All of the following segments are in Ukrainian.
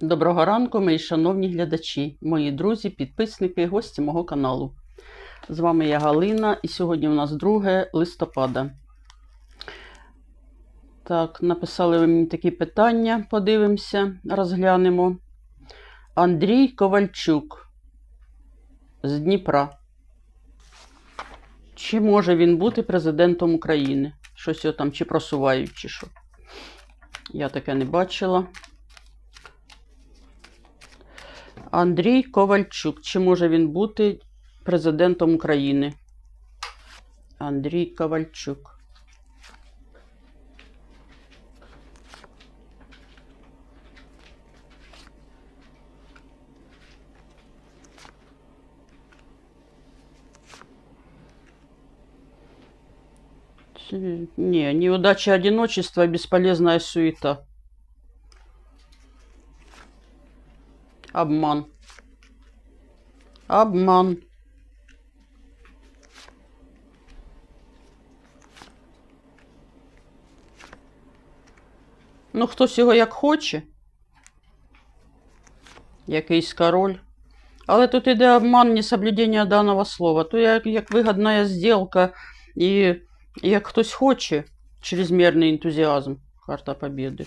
Доброго ранку, мої шановні глядачі, мої друзі, підписники, гості мого каналу. З вами я Галина, і сьогодні у нас 2 листопада. Так, написали ви мені такі питання, подивимося, розглянемо. Андрій Ковальчук з Дніпра. Чи може він бути президентом України? Щось його там чи просувають, чи що. Я таке не бачила. Андрій Ковальчук. Чи може він бути президентом України? Андрій Ковальчук. Ц- Не, неудача одиночество, бесполезная суета. Обман. Обман. Ну, хтось його як хоче. Якийсь король. Але тут іде обман, несоблюдення даного слова. То як, як вигідна зділка і як хтось хоче, чрезмірний ентузіазм. Карта Побєди.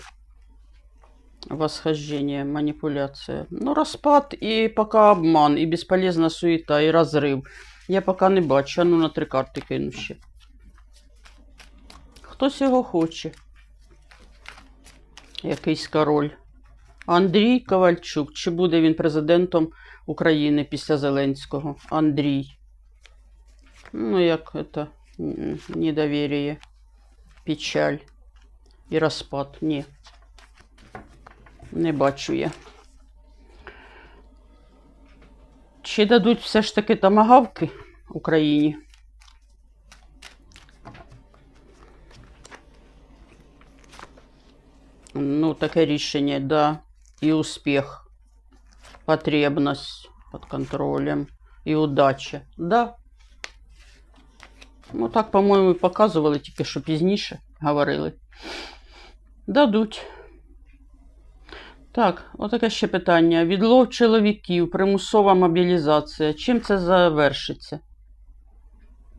Восхождение, манипуляция. Ну, распад и пока обман, и бесполезна суета, і розрив. Я поки не бачу, а ну на три карти кину ще. Хтось його хоче. Якийсь король. Андрій Ковальчук. Чи буде він президентом України після Зеленського? Андрій. Ну, як м, недоверие, печаль і розпад. Ні. Не бачу я. Чи дадуть все ж таки тамагавки Україні? Ну, таке рішення, да. І успіх, потребність під контролем, і удача. Да. Ну, так, по-моєму, показували, тільки що пізніше говорили. Дадуть. Так, отаке ще питання. Відлов чоловіків, примусова мобілізація. Чим це завершиться?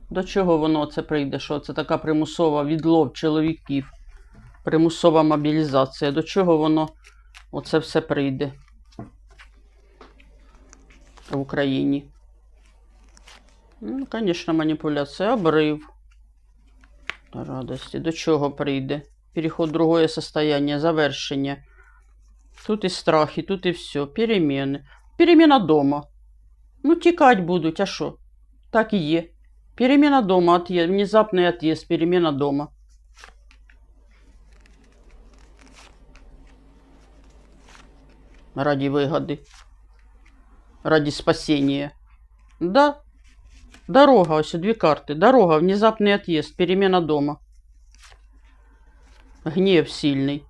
До чого воно це прийде? Що це така примусова відлов чоловіків? Примусова мобілізація. До чого воно оце все прийде в Україні? Ну, звісно, маніпуляція. Обрив. Радості. До чого прийде? Переход в состояние, завершення. Тут і страхи, тут і все. Переміни. Переміна дома. Ну, тікать будуть, а що? Так і є. Переміна дома, отъезд, внезапний отъезд, переміна дома. Ради вигоди. Ради спасения. Да. Дорога, ось дві карти. Дорога, внезапний отъезд, переміна дома. Гнев сильний.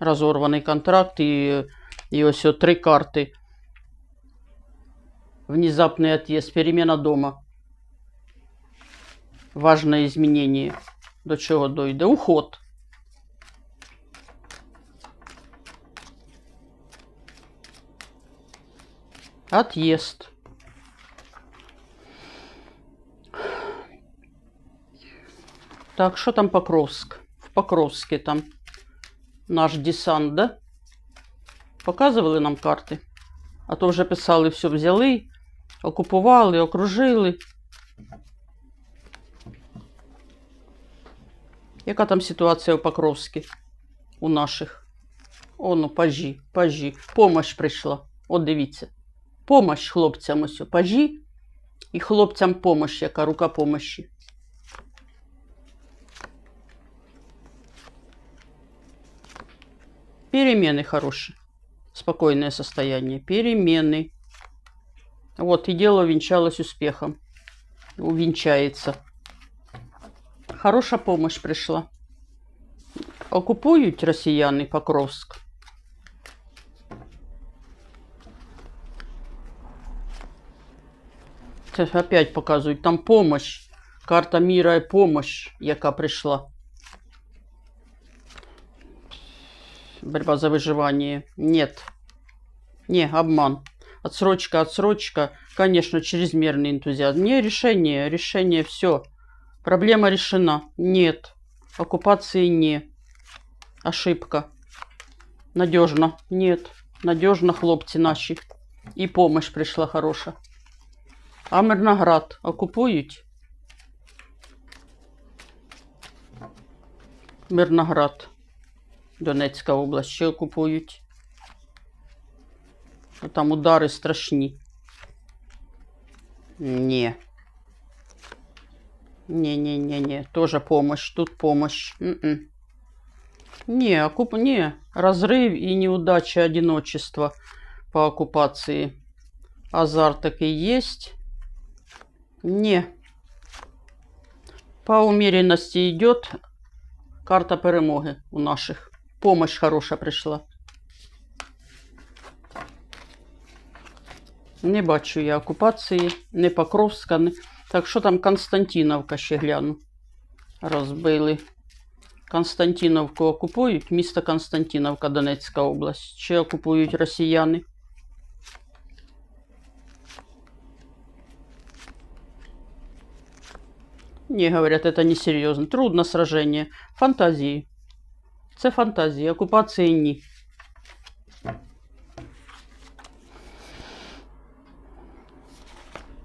Розорваний контракт і ось о, три карти. Внезапный отъезд, перемена дома. Важное изменение. До чого дойде? Уход. Отъезд. Так, що там Покровск? В Покровске там наш десант, да? Показували нам карти. А то вже писали, все взяли, окупували, окружили. Яка там ситуація у Покровській? У наших? О, ну, пажі, пажі. Помощь прийшла. От дивіться. Помощь хлопцям ось. Пажі і хлопцям помощь, яка рука помощі. Перемены хорошие. Спокойное состояние. Перемены. Вот, и дело венчалось успехом. Увенчается. Хорошая помощь пришла. Окупують росіяни Покровськ. Це опять показують там помощь. Карта міра і помощь, яка прийшла. борьба за выживание. Нет. Не, обман. Отсрочка, отсрочка. Конечно, чрезмерный энтузиазм. Не, решение, решение, все. Проблема решена. Нет. Оккупации не. Ошибка. Надежно. Нет. Надежно, хлопці наші. І помощь прийшла хороша. А Мирноград окупують? Мирноград. Донецька область ще окупують. А Там удари страшні. Ні. Не-не-не-не. Тоже помощь. Тут помощь. М-м. Не, окуп... не. Разрыв и неудача одиночества по оккупации. Азарт таки есть. Не. По умеренности идет карта перемоги у наших. Помощь хороша прийшла. Не бачу я окупації, не Покровська, не... Так що там Константиновка ще гляну. Розбили. Константиновку окупують, місто Константиновка, Донецька область. Чи окупують росіяни? Не, говорят, это несерьезно. Трудно сражение. Фантазії. Це фантазії, окупації ні.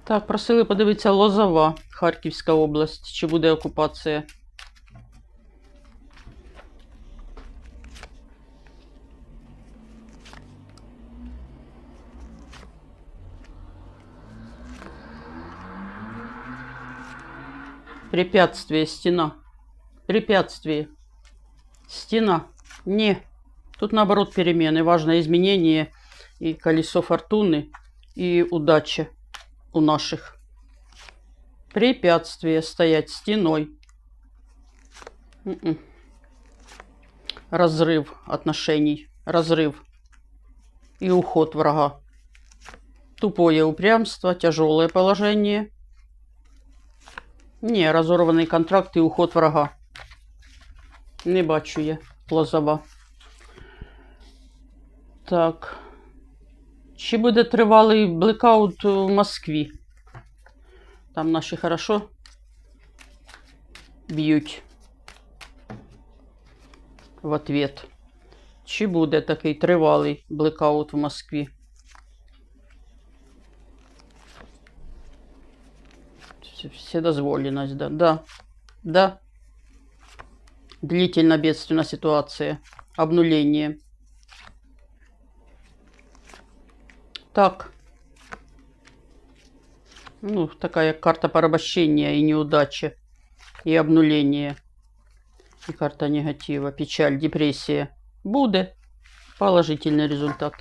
Так, просили подивитися Лозова, Харківська область. Чи буде окупація? Препятствие, стена. Препятствие. Стена. Не. Тут наоборот перемены. Важно изменение и колесо фортуны, и удача у наших. Препятствие стоять стеной. М-м. Разрыв отношений. Разрыв. И уход врага. Тупое упрямство, тяжелое положение. Не, разорваний контракт і уход врага. Не бачу я Лозова. Так. Чи буде тривалий блекаут в Москві? Там наші хорошо б'ють в ответ. Чи буде такий тривалий блекаут в Москві? Вс- Вседозволенность, да. Да. Да. Длительно бедственная ситуация. Обнуление. Так. Ну, такая карта порабощения и неудачи. И обнуления. И карта негатива. Печаль, депрессия. Буде. Положительный результат.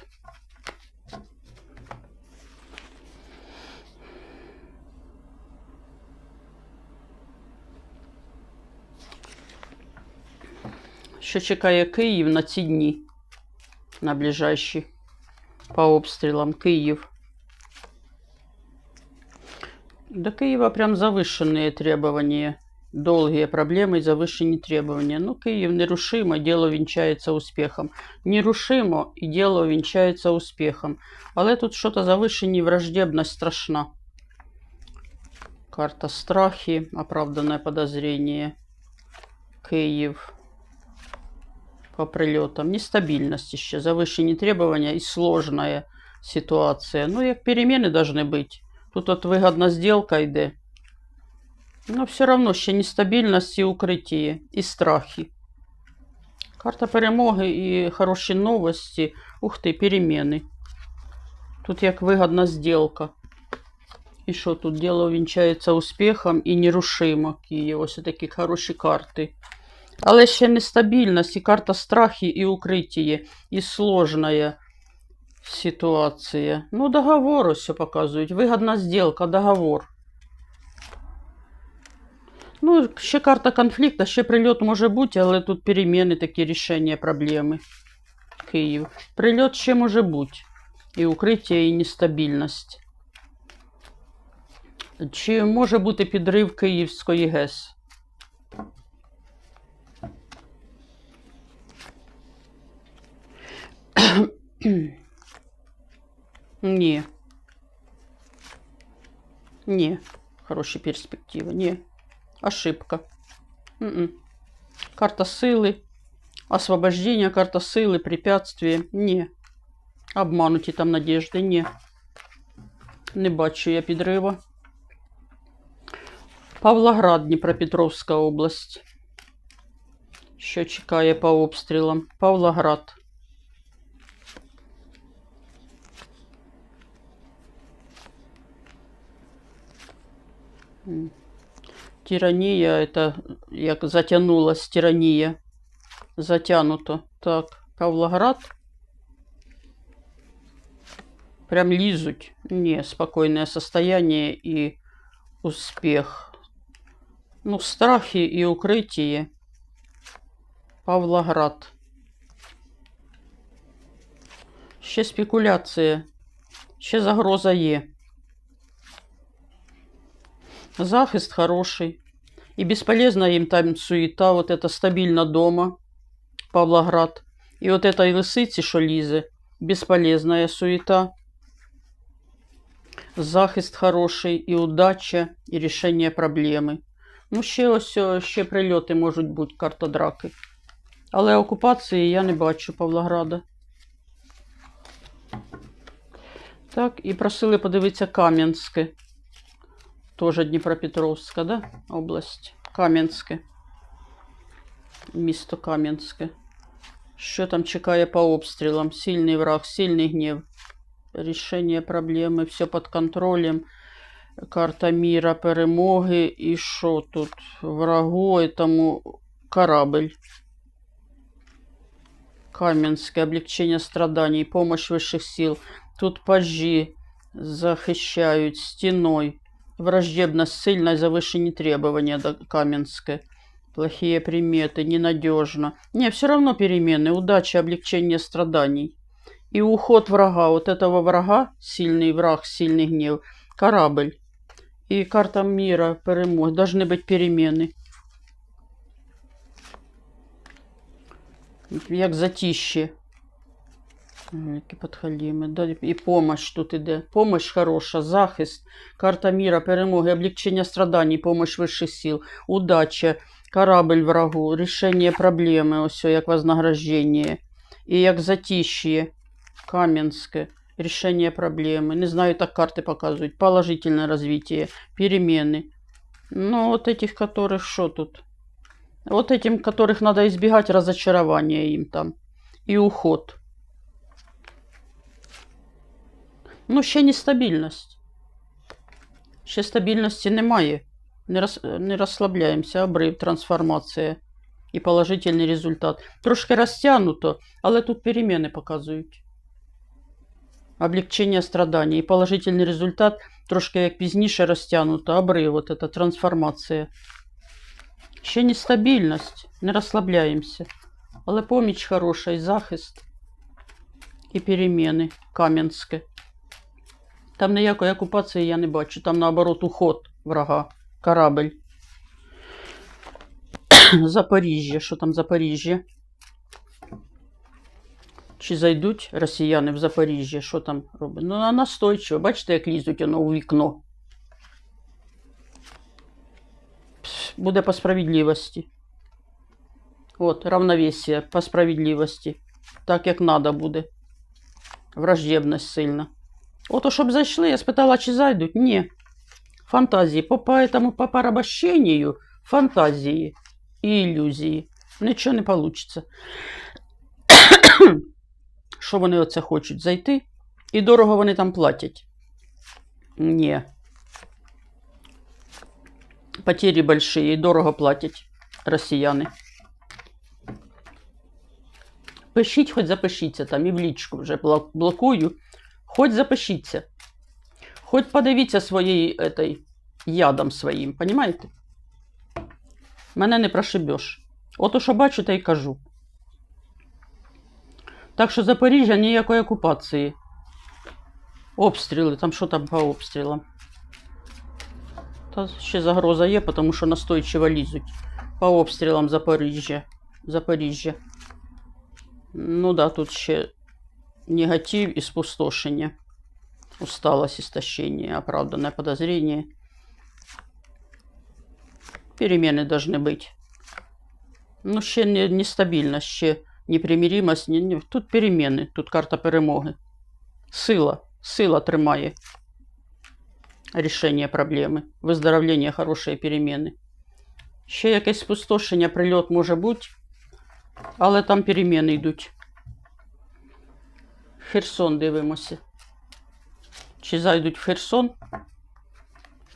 Що чекає Київ на ці дні? На ближайші по обстрілам Київ. До Киева прям завышенные требования. Долгие проблемы и завышенные требования. Ну, Киев нерушимо, дело венчается успехом. Нерушимо і дело венчается успехом. Але тут що-то завышені враждебность страшна. Карта страхи, оправданное подозрение. Киев по прилетам. Нестабильность еще, завышенные требования и сложная ситуация. Ну, як перемены должны быть. Тут от вигодна сделка йде. Но все равно ще нестабільність і укриття, і страхи. Карта перемоги і хороші новості. Ух ти, переміни. Тут як вигодна сделка. І що тут діло вінчається успіхом і нерушимо Київ. Ось такі хороші карти. Але ще нестабільність, і карта страхи, і укриття, і сложная ситуація. Ну, договор ось все показують. Вигодна сделка, договор. Ну, ще карта конфлікту, ще прильот може бути, але тут переміни, такі рішення проблеми. Київ. Прильот ще може бути. І укриття, і нестабільність. Чи може бути підрив Київської ГЕС? Ні. Ні. Хороші перспективи. Ні. Ошибка. М-м. Карта сили. Освобождение, карта сили, препятствия. Ні. Обмануті там надежди. Ні. Не бачу я підрива. Павлоград, Дніпропетровська область. Що чекає по обстрілам? Павлоград. Тиранія, это як затягнулась тиранія. Затянуто. Так, Павлоград. Прям лізуть. Не, спокойное состояние и успех. Ну, страхи и укрытие. Павлоград. Ще спекуляція. Ще загроза є. Захист хороший. И бесполезно им там суета. Вот это стабильно дома. Павлоград. И вот этой лисиці, що лізе. Бесполезная суета. Захист хороший, і удача, і рішення проблеми. Ну, ще ось ще прильоти можуть бути, карта драки. Але окупації я не бачу Павлограда. Так, і просили подивитися Кам'янське. Тоже Дніпропетровська, да? Область. Кам'янське. Місто Кам'янське. Що там чекає по обстрілам? Сильний враг, сильний гнів. Рішення проблеми, все під контролем. Карта міра, перемоги. І що тут? Врагу, тому корабль. Кам'янське, облегчення страданий, помощь вищих сил. Тут пажі захищають стіною. Враждебность, сильность, завышенные требования до Каменской. Плохие приметы, ненадежно. Не, все равно перемены, удача, облегчение страданий. И уход врага, вот этого врага, сильный враг, сильный гнев, корабль. И карта мира, перемог, должны быть перемены. Як затище. Які підхаліми. Да, і помощь тут іде. Помощь хороша, захист, карта міра, перемоги, облегчення страданий, помощь вищих сил, удача, корабль врагу, рішення проблеми, ось як вознаграждення. І як затіще, Кам'янське, рішення проблеми. Не знаю, так карти показують. Положительне розвиття, перемены. Ну, вот этих, которых что тут? Вот этим, которых надо избегать разочарования им там. И уход. Ну, ще нестабільність. Ще стабільності немає. Не, роз, не розслабляємося, обрив, трансформація і положительний результат. Трошки розтягнуто, але тут переміни показують. Облегчення страдання і положительний результат трошки як пізніше розтягнуто, обрив, от ця трансформація. Ще нестабільність, не розслабляємося. Але поміч хороша і захист, і переміни Кам'янське. Там ніякої окупації я не бачу. Там, наоборот, уход врага. Корабль. Запоріжжя. Що там Запоріжжя? Чи зайдуть росіяни в Запоріжжя? Що там робить? Ну, настойчиво. Бачите, як лізуть воно у вікно. Буде по справедливості. От, равновесие по справедливості. Так, як надо буде. Враждебність сильна. Ото, щоб зайшли, я спитала, чи зайдуть. Ні. Фантазії. По поэтому по порабощению фантазії і ілюзії. Нічого не вийде. Що вони оце хочуть? Зайти? І дорого вони там платять? Ні. Потери большие, і дорого платять росіяни. Пишіть, хоч запишіться там і в лічку вже блокую. Хоч запишіться. Хоч подивіться своєю этой, ядом своїм, понімаєте? Мене не прошибеш. Ото що бачу, те й кажу. Так що Запоріжжя ніякої окупації. Обстріли, там що там по обстрілам? Та ще загроза є, тому що настойчиво лізуть. По обстрілам Запоріжжя. Запоріжжя. Ну да, тут ще негатив і спустошення. Усталость, истощение, оправданное подозрение. Перемены должны быть. Ну, ще не, нестабільно, ще непримиримость. Не, не, тут переміни, тут карта перемоги. Сила, сила тримає. Рішення проблеми. Виздоровлення, хороші переміни. Ще якесь спустошення, прильот може бути, але там переміни йдуть. Херсон дивимося. Чи зайдуть в Херсон?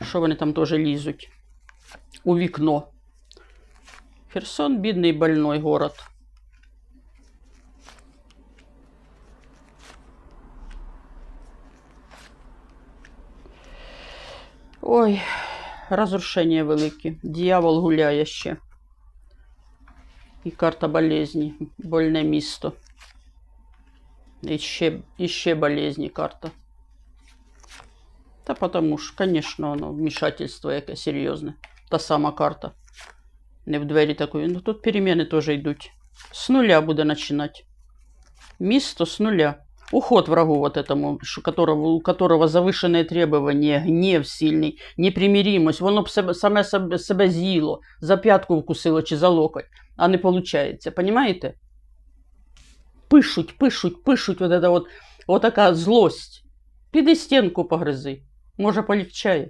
Що вони там теж лізуть? У вікно. Херсон бідний больной город. Ой, розрушення великі. Дьявол гуляє ще. І карта болезні. Больне місто. І ще, і ще болезні карта. Та потому ж, конечно, воно вмішательство яке серйозне. Та сама карта. Не в двері такої. Ну тут переміни теж йдуть. С нуля буде починати. Місто с нуля. Уход врагу вот этому, ш- которого, у которого завышенные требования, гнев сильний, непримиримость, воно б себе, саме себе, себе з'їло, за п'ятку вкусило чи за локоть, а не виходить. Понимаете? Пишуть, пишуть, пишуть, вот это вот, вот така злость. Піди стінку погризи, може полегчає.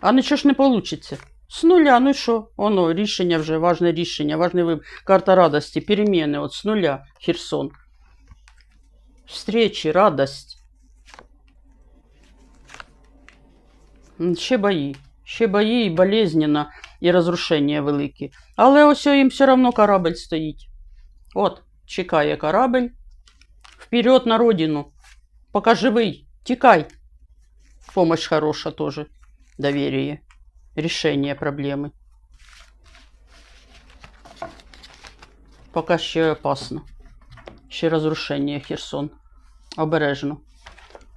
А нічого ж не вийде. З нуля, ну що? Воно, рішення вже, важне рішення, важний вибір. Карта радості, переміни, от з нуля, Херсон. Встречі, радость. Ще бої. Ще бої і болезненно, і розрушення великі. Але ось їм все одно корабль стоїть. От, чекає корабль. Вперед на родину. Пока живий. Тікай. Помощь хороша тоже. Доверие. Решение проблемы. Пока ще опасно. Ще розрушення Херсон. Обережно.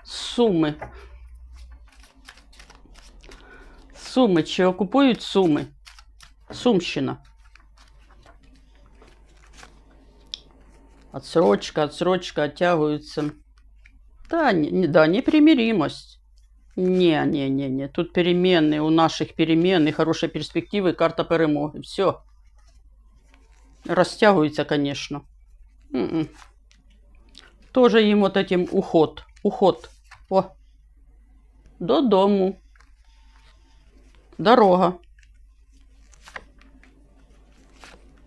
Суми. Суми. Чи окупують Суми? Сумщина. Отсрочка, отсрочка, оттягиваются. Да, не, не- да, непримиримость. Не, не, не, не. Тут перемены, у наших перемен хорошие перспективы, карта перемоги. Все. Растягивается, конечно. М-м. Тоже им вот этим уход. Уход. О. Додому. Дорога.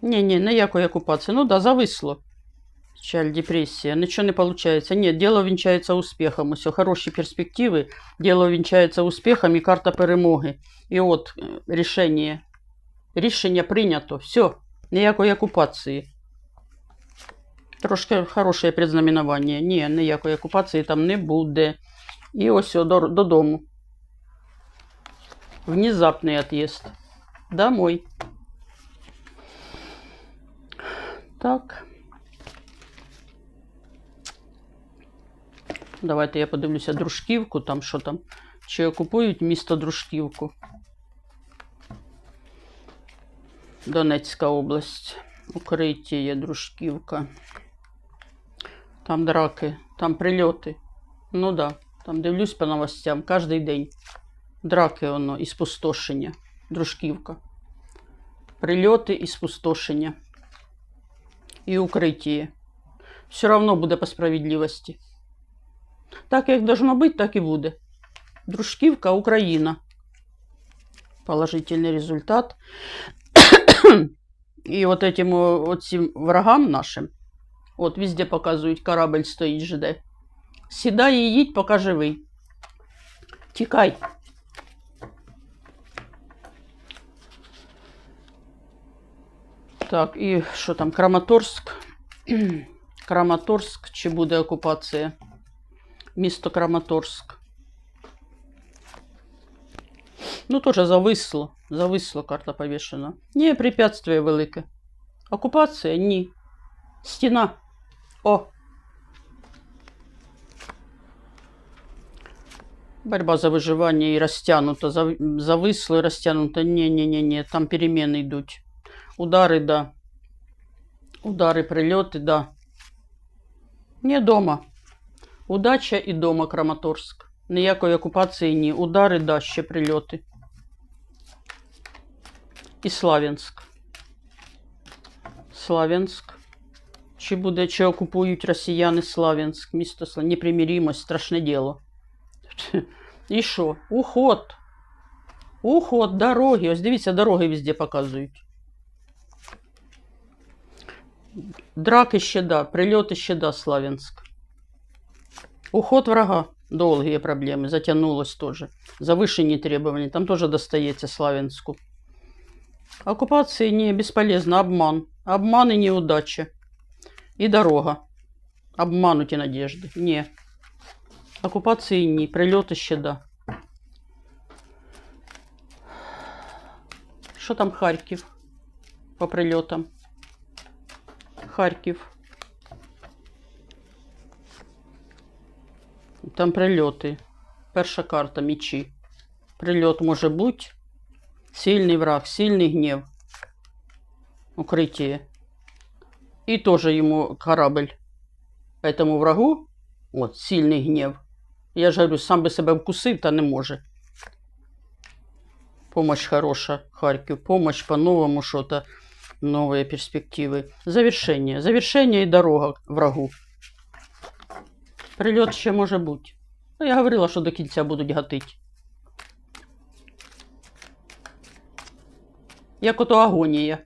Не-не, ніякої окупації. Ну да, зависло. Печаль, депрессия. Ничего не получается. Нет, дело венчается успехом. Все, хорошие перспективы. Дело венчается успехом и карта перемоги. І от е, рішення. Рішення прийнято. Все. Ніякої окупації. Трошки хороше предзнаменування. Ні, ніякої окупації там не буде. І ось о, до- додому. Внезапний отъезд. Домой. Так. Давайте я подивлюся дружківку, там що там. Чи окупують місто Дружківку? Донецька область. Укриття є Дружківка. Там драки, там прильоти. Ну да, там дивлюсь по новостям кожен день. Драки воно і спустошення. Дружківка. Прильоти і спустошення. І укриття. Все равно буде по справедливості. Так як должно бути, так і буде. Дружківка, Україна. Положительний результат. І от этим о- от цим врагам нашим, от везде показують, корабль стоїть, жде. Сідай і їдь, поки живий. Тікай. Так, і що там, Краматорськ. Краматорськ, чи буде окупація? Місто Краматорськ. Ну, теж зависло. Зависло карта повішена. Ні, препятствие велике. Окупація? Ні. Стіна. О. Борьба за виживання і розтягнута. Зав- Зависло і розтягнуто. Ні, ні, ні, ні. Там переміни йдуть. Удари, да. Удари, прильоти, да. Не дома. Удача і дома Краматорськ. Ніякої окупації ні. Удари, да, ще прильоти. І Славянськ. Славянськ. Чи буде, чи окупують росіяни Славянськ, місто Славянськ. Непримиримость, страшне діло. І що? Уход. Уход, дороги. Ось дивіться, дороги везде показують. Драки ще да, прильоти ще да, Славянськ. Уход врага. Долгие проблемы. Затянулось тоже. Завышенные требования. Там тоже достается Славянску. Оккупации не бесполезно. Обман. Обман и неудача. И дорога. Обмануть и надежды. Не. Оккупации не. Прилеты ще да. Що там Харків по прильотам? Харків. Там прильоти. Перша карта мічі. Прильот може бути. Сильний враг, сильний гнів. Укриття. І теж йому корабль. Этому врагу. От, сильний гнів. Я ж говорю, сам би себе вкусив, та не може. Помощь хороша, Харьков. Помощь по-новому что-то. Новые перспективы. Завершение. Завершение и дорога врагу. Прильот ще може бути. Ну, я говорила, що до кінця будуть гатити. Як ото агонія.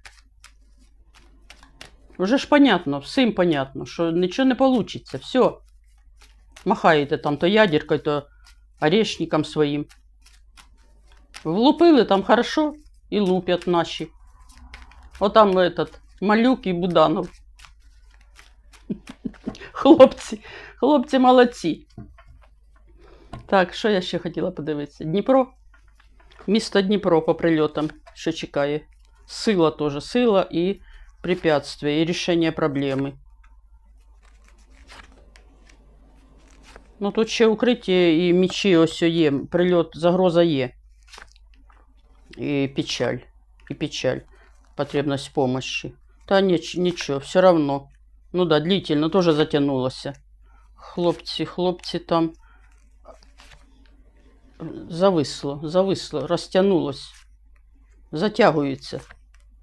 Вже ж понятно, всім понятно, що нічого не вийде. Все. Махаєте там то ядеркою, то орешником своїм. Влупили там хорошо і лупять наші. Отам этот Малюк і Буданов. Хлопці, хлопці молодці. Так, що я ще хотіла подивитися? Дніпро. Місто Дніпро по прильотам, що чекає. Сила теж, сила і препятствия, і рішення проблеми. Ну тут ще укриття і мічі ось є. Прильот, загроза є. І печаль. І печаль. Потребность помощи. Та ніч, нічого, все равно. Ну да, длительно тоже затягнулося. Хлопці, хлопці там зависло, зависло, розтягнулось. Затягується.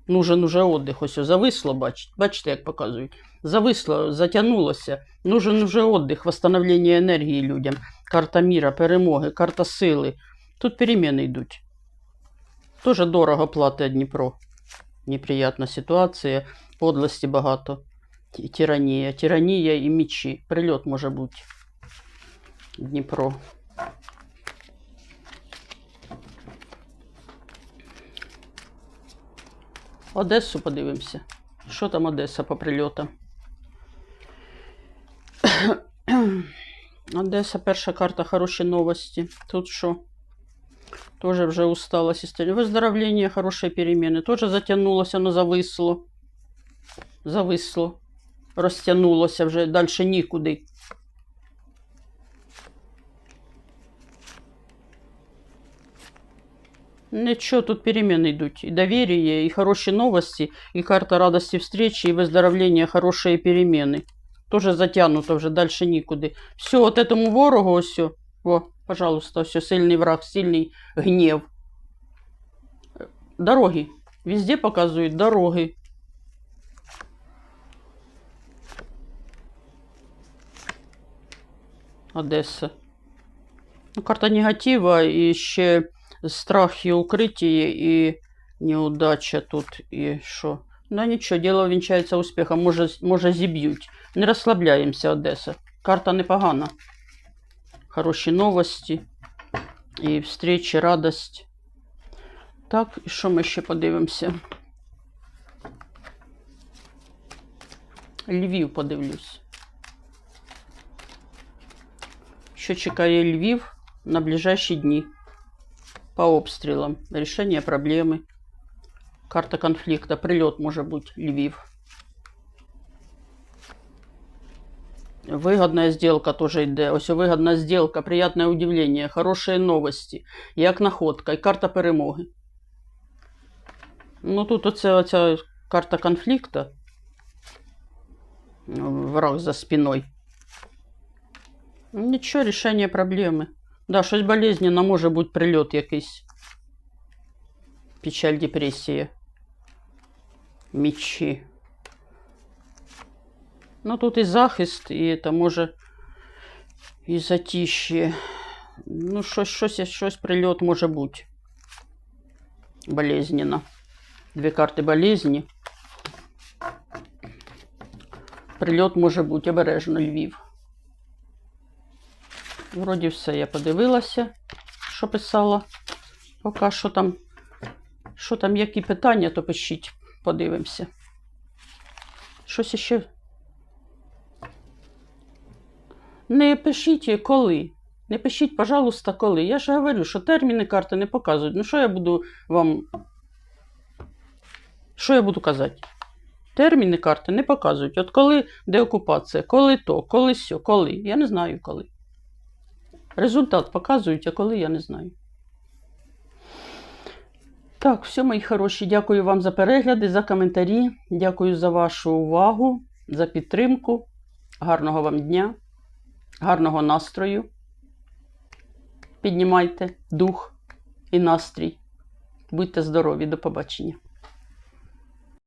Нужен уже отдих. Ось зависло, бач, бачите, як показують. Зависло, затягнулося. Нужен уже отдих, восстановлення енергії людям. Карта міра, перемоги, карта сили. Тут переміни йдуть. Тоже дорого платить Дніпро. Неприятна ситуація, подлості багато. Тиранія, тиранія і мічі. Прильот може бути. Дніпро. Одесу подивимося. Що там Одеса по прильотам? Одеса, перша карта, хороші новості. Тут що? Тоже вже устала сестра. Выздоровление, хорошие перемены. Тоже затягнулося, но зависло. Зависло Розтягнулося вже далі нікуди. Нічого, тут перемены йдуть. І доверие, і хороші новості, і карта радості встречи, і виздоровлення, хороші перемены. Тоже затягнуто вже далі нікуди. Все, от этому ворогу ось. о, О, пожалуйста, все, сильний враг, сильний гнев. Дороги. Везде показують дороги. Одеса. Ну, карта негатива і ще страх і укриття, і неудача тут, і що. Ну нічого, діло вінчається успіхом, може, може зіб'ють. Не розслабляємося, Одеса. Карта непогана. Хороші новості. І встречі, радость. Так, і що ми ще подивимося? Львів подивлюсь. Що чекає Львів на ближайші дні? По обстрілам. Рішення проблеми. Карта конфликта. Прильот може бути Львів. Выгодная сделка тоже йде. Ось вигодна сделка, приятне удивлення, хороші новості, як находка і карта перемоги. Ну тут оце оця карта конфлікта. Враг за спиною. Нічого, рішення проблеми. Да, щось болезненно, може бути прильот якийсь. Печаль, депресія. Мічі. Ну, тут і захист, і це може і затіще. Ну, щось, щось, щось прильот може бути. Болезненно. Дві карти болезні. Прильот може бути обережно Львів. Вроді все я подивилася, що писала. Поки що там, що там, які питання, то пишіть, подивимося. Щось іще. Не пишіть коли. Не пишіть, пожалуйста, коли. Я ж говорю, що терміни карти не показують. Ну, що я буду вам. Що я буду казати? Терміни карти не показують. От коли деокупація, коли то, коли сьо, коли. Я не знаю коли. Результат показують, а коли я не знаю. Так, все, мої хороші. Дякую вам за перегляди, за коментарі. Дякую за вашу увагу, за підтримку. Гарного вам дня, гарного настрою. Піднімайте дух і настрій. Будьте здорові, до побачення.